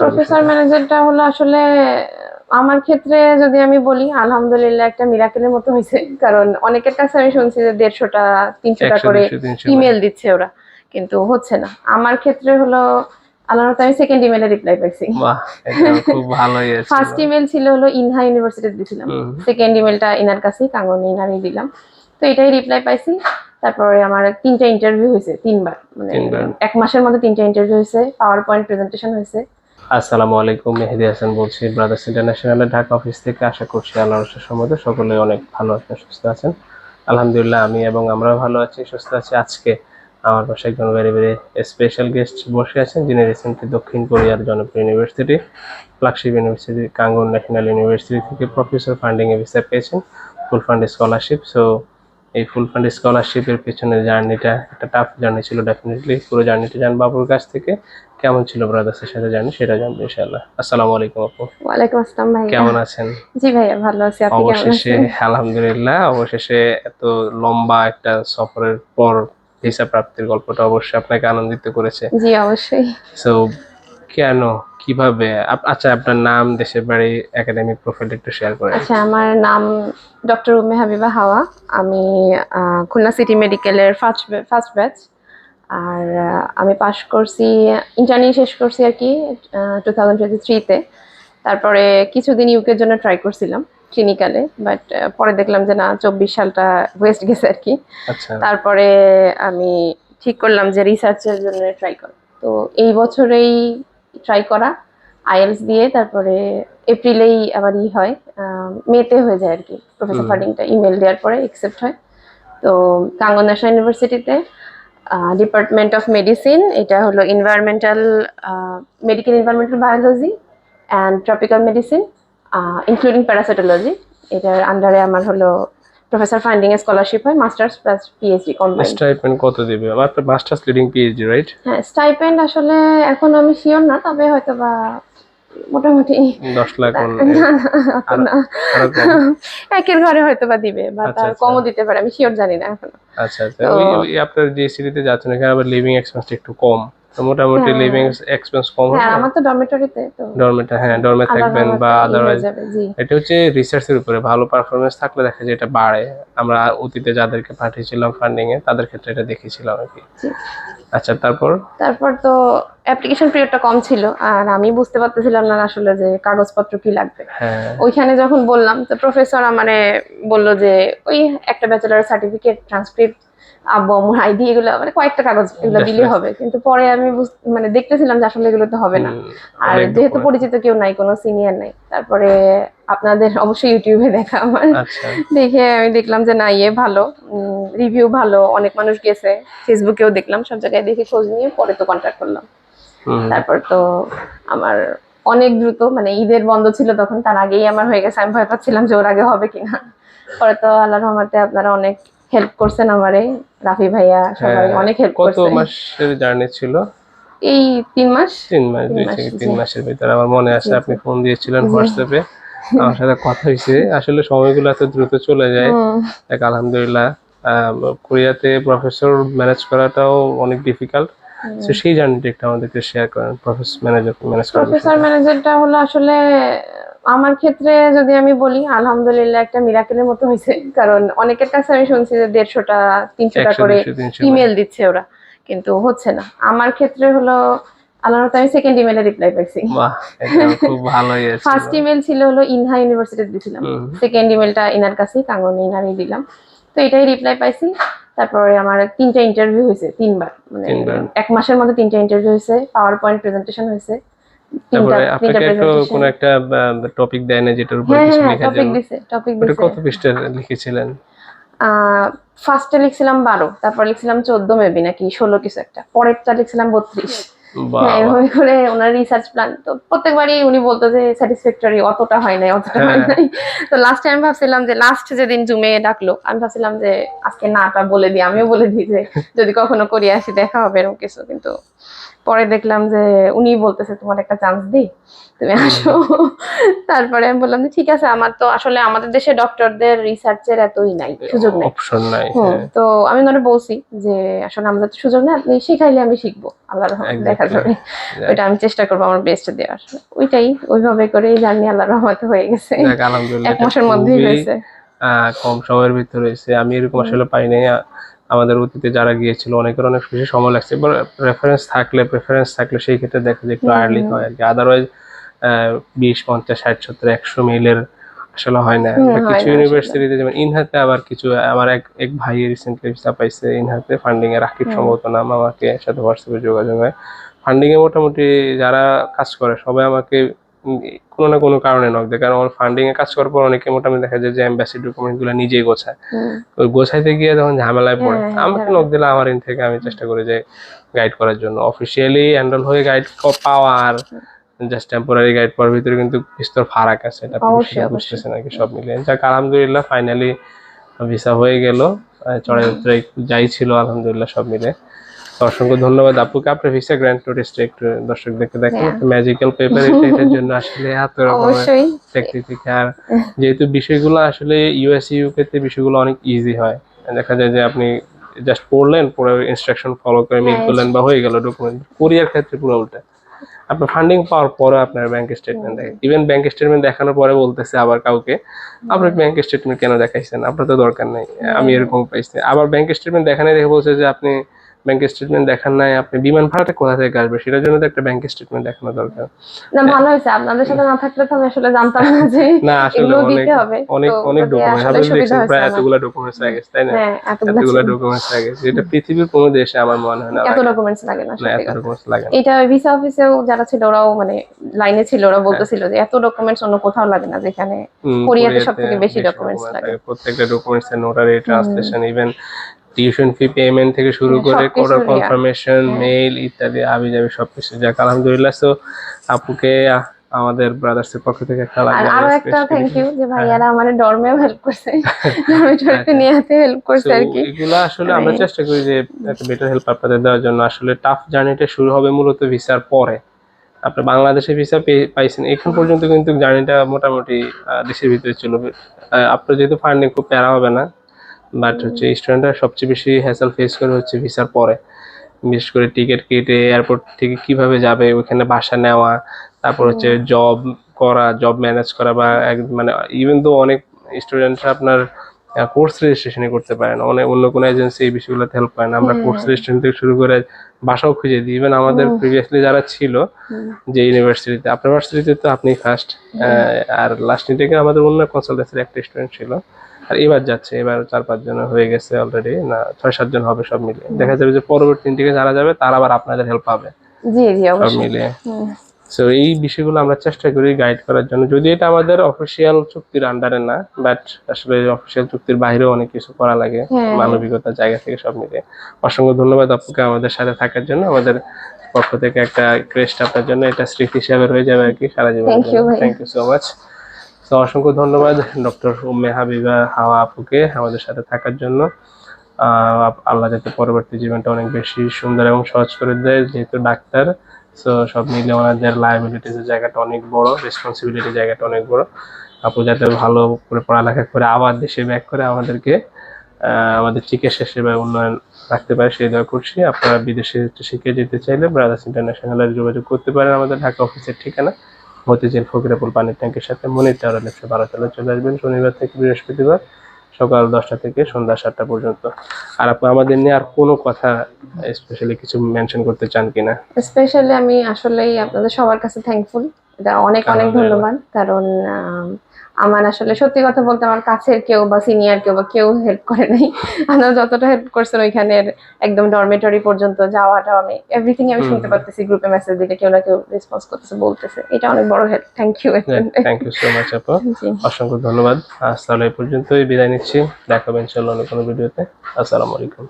Professor ম্যানেজারটা হলো আসলে আমার ক্ষেত্রে যদি আমি বলি আলহামদুলিল্লাহ একটা মিরাকেলের মতো হয়েছে। কারণ অনেকের কাছে আমি শুনছি যে দেড়শোটা তিনশোটা করে ইমেল দিচ্ছে ওরা। কিন্তু হচ্ছে না। আমার ক্ষেত্রে হলো আল্লাহর আমি সেকেন্ড ইমেলে রিপ্লাই পাইছি। খুব ফার্স্ট ইমেল ছিল হলো ইনহা ইউনিভার্সিটিতে দিয়েছিলাম হুম। সেকেন্ড ইমেলটা ইনার কাছেই কাঙ্গন ইনারই দিলাম। তো এটাই রিপ্লাই পাইছি। তারপরে আমার তিনটা ইন্টারভিউ হয়েছে তিনবার। মানে এক মাসের মধ্যে তিনটা ইন্টারভিউ হয়েছে পাওয়ার পয়েন্ট প্রেজেন্টেশন হয়েছে। আসসালামু আলাইকুম, মেহেদি হাসান বলছি ব্রাদার্স ইন্টারন্যাশনালের ঢাকা অফিস থেকে। আশা করছি আল্লাহর সম্মত সকলে অনেক ভালো আছেন, সুস্থ আছেন। আলহামদুলিল্লাহ, আমি এবং আমরাও ভালো আছি, সুস্থ আছি। আজকে আমার পাশে একজন ভেরি ভেরি স্পেশাল গেস্ট বসে আছেন, যিনি রিসেন্টলি দক্ষিণ কোরিয়ার জনপ্রিয় university flagship university Kangwon national university থেকে প্রফেসর ফান্ডিং ভিসা পেয়েছেন ফুল ফান্ড স্কলারশিপ সো এই ফুল ফান্ড স্কলারশিপের পেছনে জার্নিটা একটা টাফ জার্নি ছিল ডেফিনেটলি পুরো জার্নিটা জানব আপুর কাছ থেকে। কেমন ছিল ব্রাদার্সের সাথে জার্নি সেটা জানব ইনশাআল্লাহ। আসসালামু আলাইকুম আপু। ওয়ালাইকুম আসসালাম ভাই কেমন আছেন? জি ভাইয়া ভালো আছি। আপনি কেমন অবশেষে আছেন? আলহামদুলিল্লাহ অবশেষে এত লম্বা একটা সফরের পর ভিসা প্রাপ্তির গল্পটা অবশ্যই আপনাকে আনন্দিত করেছে। জি অবশ্যই। সো কেন কীভাবে? আচ্ছা আপনার নাম দেশের বাড়ি একাডেমিক প্রোফাইল একটু শেয়ার করেন আচ্ছা আমার নাম ডক্টর উম্মে হাবিবা হাওয়া। আমি খুলনা সিটি মেডিকেলের ফার্স্ট ফার্স্ট ব্যাচ আর আমি পাশ করছি ইন্টারনি শেষ করছি আর কি টু থাউজেন্ড টোয়েন্টি থ্রিতে তারপরে কিছুদিন ইউকের জন্য ট্রাই করছিলাম ক্লিনিক্যালে বাট পরে দেখলাম যে না চব্বিশ সালটা ওয়েস্ট গেছে আর কি। আচ্ছা। তারপরে আমি ঠিক করলাম যে রিসার্চের জন্য ট্রাই করা। তো এই বছরেই ট্রাই করা আইএলস দিয়ে তারপরে এপ্রিলেই আবার ই হয় মেতে হয়ে যায় আর কি। প্রফেসর। ফার্ডিংটা ইমেল দেওয়ার পরে একসেপ্ট হয়। তো কাঙ্গন ন্যাশনাল ইউনিভার্সিটিতে ডিপার্টমেন্ট অফ মেডিসিন এটা হলো environmental medical environmental biology and tropical medicine including parasitology এটার আন্ডারে আমার হলো প্রফেসর ফান্ডিং এ স্কলারশিপ হয় masters plus PhD combined stipend কত দিবে? আমার মাস্টার্স লিডিং পিএইচডি রাইট হ্যাঁ স্টাইপেন্ড আসলে এখন আমি শিওর না তবে হয়তো বা মোটামুটি 10 লাখ? একের ঘরে হয়তো বা দিবে বা আচ্ছা, তার আচ্ছা। কমও দিতে পারে আমি শিওর জানি না এখন। আচ্ছা আচ্ছা। ওই আপনার যে সিটিতে যাচ্ছেন এখানে আবার লিভিং এক্সপেন্স একটু কম। মোটামুটি হ্যাঁ। লিভিং এক্সপেন্স কম হবে হ্যাঁ আমার তো ডরমেটরিতে তো ডরমেটা হ্যাঁ ডরমে থাকবেন বা হয়ে আদারওয়াইজ এটা হচ্ছে রিসার্চের উপরে। ভালো পারফরমেন্স থাকলে দেখা যায় এটা বাড়ে। আমরা অতীতে যাদেরকে পাঠিয়েছিলাম ফান্ডিং এ তাদের ক্ষেত্রে এটা দেখেছিলাম আর কি। আচ্ছা তারপর? তারপর তো অ্যাপ্লিকেশন পিরিয়ডটা কম ছিল আর আমি বুঝতে পারতেছিলাম না আসলে যে কাগজপত্র কি লাগবে। হ্যাঁ। ওইখানে যখন বললাম তো প্রফেসর আমারে বলল যে ওই একটা ব্যাচেলার সার্টিফিকেট ট্রান্সক্রিপ্ট আব্বু আমার আইডি এগুলো মানে কয়েকটা কাগজ এগুলো দিলে হবে। কিন্তু পরে আমি মানে দেখতেছিলাম যে আসলে এগুলো তো হবে না। আর যেহেতু পরিচিত কেউ নাই কোনো সিনিয়র নাই তারপরে আপনাদের অবশ্যই ইউটিউবে দেখা আমার। আচ্ছা। দেখে আমি দেখলাম যে না ইয়ে ভালো রিভিউ ভালো অনেক মানুষ গেছে। ফেসবুকেও দেখলাম সব জায়গায় দেখে খোঁজ নিয়ে পরে তো কন্ট্যাক্ট করলাম। তারপর তো আমার অনেক দ্রুত মানে ঈদের বন্ধ ছিল তখন তার আগেই আমার হয়ে গেছে। আমি ভয় পাচ্ছিলাম যে ওর আগে হবে কিনা। পরে তো আল্লাহ রহমতে আপনারা অনেক হেল্প করছেন আমারে রাফি ভাইয়া সবাই হ্যাঁ, অনেক হেল্প করছে। কত মাসের জার্নি ছিল? এই তিন মাস। তিন মাস দুই থেকে তিন মাসের ভিতরে আমার মনে আছে আপনি ফোন দিয়েছিলেন হোয়াটসঅ্যাপে আমার সাথে কথা হয়েছে। আসলে সময়গুলো এত দ্রুত চলে যায়। দেখ আলহামদুলিল্লাহ কোরিয়াতে প্রফেসর ম্যানেজ করাটাও অনেক ডিফিকাল্ট তো সেই জার্নিটা একটু আমাদেরকে শেয়ার করেন প্রফেসর ম্যানেজার ম্যানেজ প্রফেসর ম্যানেজারটা হলো আসলে আমার ক্ষেত্রে যদি আমি বলি আলহামদুলিল্লাহ একটা মিরাকেলের মতো হয়েছে। কারণ অনেকের কাছে আমি শুনছি যে দেড়শোটা তিনশোটা করে ইমেল দিচ্ছে ওরা। কিন্তু হচ্ছে না। আমার ক্ষেত্রে হলো আল্লাহর আমি সেকেন্ড ইমেলে রিপ্লাই পাইছি। ফার্স্ট ইমেল ছিল। হলো ইনহা ইউনিভার্সিটিতে সেকেন্ড ইমেলটা ইনার কাছেই কাঙ্গন ইনারই দিলাম। তো এটাই রিপ্লাই পাইছি। তারপরে আমার তিনটা ইন্টারভিউ হয়েছে তিনবার। মানে এক মাসের মধ্যে তিনটা ইন্টারভিউ হয়েছে পাওয়ার পয়েন্ট প্রেজেন্টেশন হয়েছে। তারপরে আপনাকে একটু। কোনো একটা টপিক দেয় না যেটার উপর হ্যাঁ কিছু হ্যাঁ লেখার টপিক দিছে টপিক দিছে। কত পৃষ্ঠা লিখেছিলেন? ফার্স্টে লিখছিলাম বারো তারপর লিখছিলাম চোদ্দ মেবি নাকি ষোলো কিছু একটা। পরেরটা লিখছিলাম বত্রিশ। বাহ। হ্যাঁ এভাবে করে ওনার রিসার্চ প্ল্যান তো প্রত্যেকবারই উনি বলতো যে স্যাটিসফ্যাক্টরি অতটা হয় নাই অতটা হয় হ্যাঁ। নাই। তো লাস্ট টাইম ভাবছিলাম যে লাস্ট যেদিন জুমে ডাকলো আমি ভাবছিলাম যে আজকে নাটা বলে দিই আমিও বলে দিই যে যদি কখনো করিয়ে আসি দেখা হবে এরকম কিছু। কিন্তু পরে দেখলাম যে উনি বলতেছে তোমার একটা চান্স দিই তুমি আসো। তারপরে আমি বললাম ঠিক আছে আমার তো আসলে আমাদের দেশে ডক্টরদের রিসার্চের এতই নাই সুযোগ নেই। অপশন নাই হ্যাঁ। তো আমি ওনারে বলছি যে আসলে আমাদের তো সুযোগ নেই আপনি শিখাইলে আমি শিখব আল্লাহর রহমতে দেখা যাবে। ওইটা আমি চেষ্টা করব আমার বেস্ট দেওয়ার। ওইটাই ওইভাবে করেই জার্নি আল্লাহর রহমতে হয়ে গেছে। এক মাসের মধ্যেই হয়েছে। কম সময়ের ভিতরে হয়েছে। আমি এরকম আসলে পাই নাই আমাদের অতীতে যারা গিয়েছিল অনেকের অনেক বেশি সময় লাগছে। এবার রেফারেন্স থাকলে প্রেফারেন্স থাকলে সেই ক্ষেত্রে দেখা যায় একটু আর্লি হয়। আর কি। আদারওয়াইজ বিশ পঞ্চাশ ষাট সত্তর একশো মিলের আসলে হয় না। হয় কিছু ইউনিভার্সিটিতে যেমন ইনহাতে আবার কিছু আমার এক এক ভাই রিসেন্টলি ভিসা পাইছে ইনহাতে ফান্ডিং এ রাকিব সম্ভবত নাম আমাকে এর সাথে হোয়াটসঅ্যাপে যোগাযোগ হয়। ফান্ডিং এ মোটামুটি যারা কাজ করে সবাই আমাকে কোনো না কোনো কারণে নক দেয়। কারণ আমার ফান্ডিং এ কাজ করার পর অনেকে মোটামুটি দেখা যায় যে এম্বাসি ডকুমেন্টগুলো নিজেই গোছায়। ওই গোছাইতে গিয়ে যখন ঝামেলায় পড়ে হ্যাঁ, হ্যাঁ, আমাকে। নক দিলে আমার ইন থেকে আমি চেষ্টা করি যে গাইড করার জন্য। অফিসিয়ালি হ্যান্ডেল হয়ে গাইড পাওয়া আর জাস্ট টেম্পোরারি গাইড পাওয়ার ভিতরে কিন্তু বিস্তর ফারাক আছে এটা। বুঝতেছেন নাকি সব মিলিয়ে। যাক আলহামদুলিল্লাহ ফাইনালি ভিসা হয়ে গেল। চড়াই উতরাই যাই ছিল আলহামদুলিল্লাহ সব মিলে। অসংখ্য ধন্যবাদ আপুকে। আপনার ভিসা গ্র্যান্ড নোটিসটা একটু দর্শকদেরকে দেখেন। হ্যাঁ। ম্যাজিক্যাল পেপার এটা এটার জন্য আসলে এত রকমের অবশ্যই। টেকনিক আর যেহেতু বিষয়গুলো আসলে ইউএস ইউকে তে বিষয়গুলো অনেক ইজি হয়। দেখা যায় যে আপনি জাস্ট পড়লেন পড়ে ইনস্ট্রাকশন ফলো করে মিল হ্যাঁ, করলেন বা হয়ে গেল ডকুমেন্ট কোরিয়ার ক্ষেত্রে পুরো উল্টা। আপনার ফান্ডিং পাওয়ার পরে আপনার ব্যাংক স্টেটমেন্ট দেখে। ইভেন ব্যাংক স্টেটমেন্ট দেখানোর পরে বলতেছে আবার কাউকে আপনার ব্যাংক স্টেটমেন্ট কেন দেখাইছেন? আপনার তো দরকার নেই। আমি এরকম পাইছি। আবার ব্যাংক স্টেটমেন্ট দেখানো দেখে বলছে যে আপনি ব্যাংক স্টেটমেন্ট দেখান নাই আপনি বিমান ভাড়াটা কোথা থেকে আসবে সেটার জন্য তো একটা ব্যাংক স্টেটমেন্ট দেখানো দরকার না ভালো হয়েছে আপনাদের সাথে না থাকলে তো আমি আসলে জানতাম না যে না আসলে অনেক হবে অনেক অনেক ডকুমেন্ট সুবিধা দেখছেন প্রায়। এতগুলো ডকুমেন্টস লাগে তাই না হ্যাঁ এতগুলো। ডকুমেন্টস লাগে যেটা পৃথিবীর কোনো দেশে আমার মনে হয় না এত। ডকুমেন্টস লাগে না এত। ডকুমেন্টস লাগে। এটা ভিসা অফিসেও যারা ছিল ওরাও মানে লাইনে ছিল ওরা বলতেছিল যে এত ডকুমেন্টস অন্য কোথাও লাগে না যেখানে কোরিয়াতে সবথেকে বেশি documents লাগে। প্রত্যেকটা ডকুমেন্টস এর notary translation even tuition fee payment থেকে শুরু হ্যাঁ, করে অর্ডার কনফার্মেশন হ্যাঁ। মেইল ইত্যাদি আবি যাবি সবকিছু যাক আলহামদুলিল্লাহ। সো আপুকে আমাদের ব্রাদার্স এর পক্ষ থেকে একটা লাগবে আরও একটা থ্যাংক ইউ যে ভাইয়ারা আমার ডরমেও হেল্প করছে। ডরমেটরিতে নিয়ে হাতে হেল্প করছে আর কি। এগুলো আসলে আমরা মানে- চেষ্টা করি যে একটা বেটার হেল্প আপনাদের দেওয়ার জন্য। আসলে টাফ জার্নিটা শুরু হবে মূলত ভিসার পরে। আপনি বাংলাদেশে ভিসা পাইছেন এখন পর্যন্ত কিন্তু জার্নিটা মোটামুটি দেশের ভিতরে ছিল আপনার যেহেতু ফান্ডিং খুব প্যারা হবে না বাট হচ্ছে স্টুডেন্টরা সবচেয়ে বেশি হ্যাসেল ফেস করে হচ্ছে ভিসার পরে। বিশেষ করে টিকিট কেটে এয়ারপোর্ট থেকে কীভাবে যাবে ওখানে বাসা নেওয়া তারপর হচ্ছে জব করা জব ম্যানেজ করা বা মানে ইভেন তো অনেক স্টুডেন্টরা আপনার কোর্স রেজিস্ট্রেশন করতে পারে না অনেক অন্য কোনো এজেন্সি এই বিষয়গুলোতে হেল্প পায় না। আমরা কোর্স রেজিস্ট্রেশন থেকে শুরু করে বাসাও খুঁজে দিই। ইভেন আমাদের প্রিভিয়াসলি যারা ছিল যে ইউনিভার্সিটিতে আপনার ইউনিভার্সিটিতে তো আপনি ফার্স্ট আর লাস্ট থেকে আমাদের অন্য কনসালটেন্সির একটা স্টুডেন্ট ছিল। আর এবার যাচ্ছে এবার চার পাঁচ জন হয়ে গেছে অলরেডি না ছয় সাত জন হবে সব মিলিয়ে। দেখা যাবে যে পরবর্তী থেকে যারা যাবে তারা আবার আপনাদের হেল্প পাবে। জি জি সব অবশ্যই। মিলিয়ে। সো এই বিষয়গুলো আমরা চেষ্টা করি গাইড করার জন্য। যদি এটা আমাদের অফিসিয়াল চুক্তির আন্ডারে না বাট আসলে অফিসিয়াল চুক্তির বাইরেও অনেক কিছু করা লাগে হ্যাঁ। মানবিকতার জায়গা থেকে সব মিলে অসংখ্য ধন্যবাদ আপুকে আমাদের সাথে থাকার জন্য। আমাদের পক্ষ থেকে একটা ক্রেস্ট আপনার জন্য। এটা স্মৃতি হিসাবে রয়ে যাবে আর কি সারা জীবন। থ্যাংক ইউ সো মাচ তো অসংখ্য ধন্যবাদ, ডক্টর উম্মে হাবিবা হাওয়া আপুকে আমাদের সাথে থাকার জন্য। আল্লাহ যাতে পরবর্তী জীবনটা অনেক বেশি সুন্দর এবং সহজ করে দেয়, যেহেতু ডাক্তার সো সব মিলে ওনাদের লাইবিলিটিস জায়গাটা অনেক বড় রেসপন্সিবিলিটি জায়গাটা অনেক বড়। আপু যাতে ভালো করে পড়ালেখা করে আবার দেশে ব্যাক করে আমাদেরকে আমাদের চিকিৎসা সেবায় উন্নয়ন রাখতে পারে, সেই দোয়া করছি। আপনারা বিদেশে শিখে যেতে চাইলে ব্রাদার্স ইন্টারন্যাশনালের যোগাযোগ করতে পারেন আমাদের ঢাকা অফিসের ঠিকানা। মতিঝিল ফকিরাপুল পানির ট্যাঙ্কের সাথে মনির চাওয়ার একশো বারো তলা চলে আসবেন শনিবার থেকে বৃহস্পতিবার সকাল দশটা থেকে সন্ধ্যা সাতটা পর্যন্ত। আর আপনি আমাদের নিয়ে আর কোনো কথা স্পেশালি কিছু মেনশন করতে চান কিনা? স্পেশালি আমি আসলেই আপনাদের সবার কাছে থ্যাঙ্কফুল এটা অনেক অনেক ধন্যবাদ। কারণ আমার আসলে সত্যি কথা বলতে আমার কাছের কেউ বা সিনিয়র কেউ বা কেউ হেল্প করে নাই। আপনারা যতটা হেল্প করছেন ওইখানের একদম ডরমেটরি পর্যন্ত যাওয়াটা আমি এভরিথিং আমি শুনতে পারতেছি গ্রুপে মেসেজ দিলে কেউ না কেউ রেসপন্স করতেছে বলতেছে। এটা অনেক বড় help thank you thank you so much আপু। অসংখ্য ধন্যবাদ। আজ তাহলে এই পর্যন্তই বিদায় নিচ্ছি। দেখাবেন চলো অন্য কোনো ভিডিওতে আসসালামু আলাইকুম।